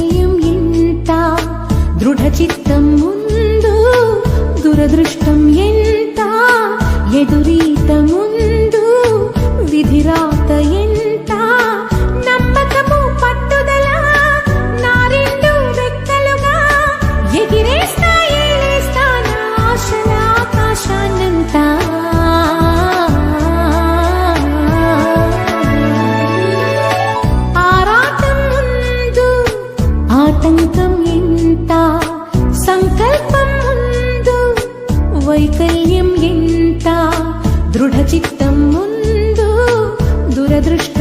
విజయం ఎంత దృఢచిత్తం ముందు దురదృష్టం ఎంత ఎదురీత ముందు విధిరా ఆటంకం ఎంత సంకల్పం ముందు వైకల్యం ఎంత దృఢ చిత్తం ముందు దురదృష్టం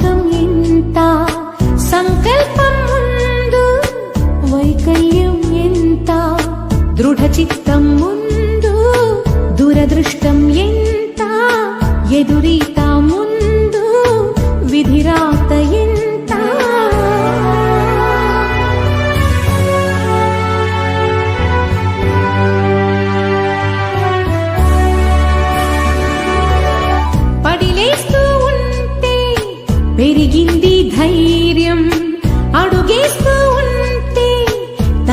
మార్గం ఎంత సంకల్పం ముందు వైకల్యం ఎంత? దృఢ చిత్తం ముందు దురదృష్టం ఎంత? ఎదురీత ముందు విధిరా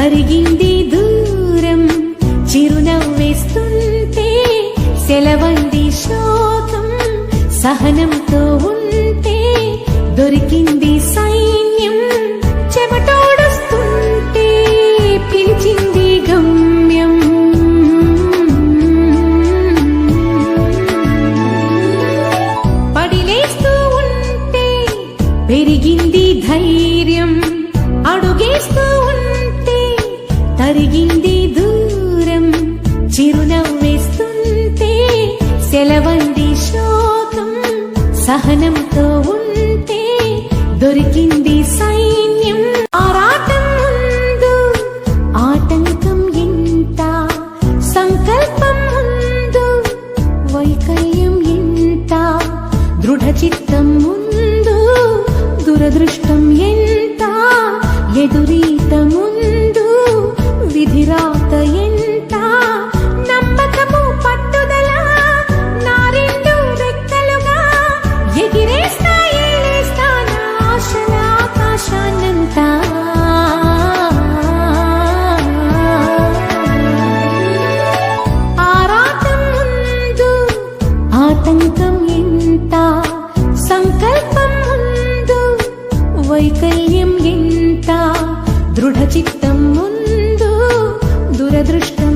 తరిగింది దూరం. చిరునవ్వేస్తుంటే సెలవంది శోకం. సహనంతో ఉంటే దొరికింది సైన్యం. చెమటోడుస్తుంటే పిలిచింది గమ్యం. పడిలేస్తూ ఉంటే పెరిగింది ధైర్యం. అడుగేస్తూ తరిగింది దూరం. చిరునవ్వేస్తుంటే సెలవంది శోకం. సహనంతో ఉంటే దొరికింది సైన్యం. ఆరాటం ముందు ఆటంకం ఎంత సంకల్పం ముందు వైకల్యం ఎంత దృఢ చిత్తం ముందు దురదృష్టం ఎంత ఎదురీత వైకల్యం ఎంత దృఢచిత్తం ముందు దురదృష్టం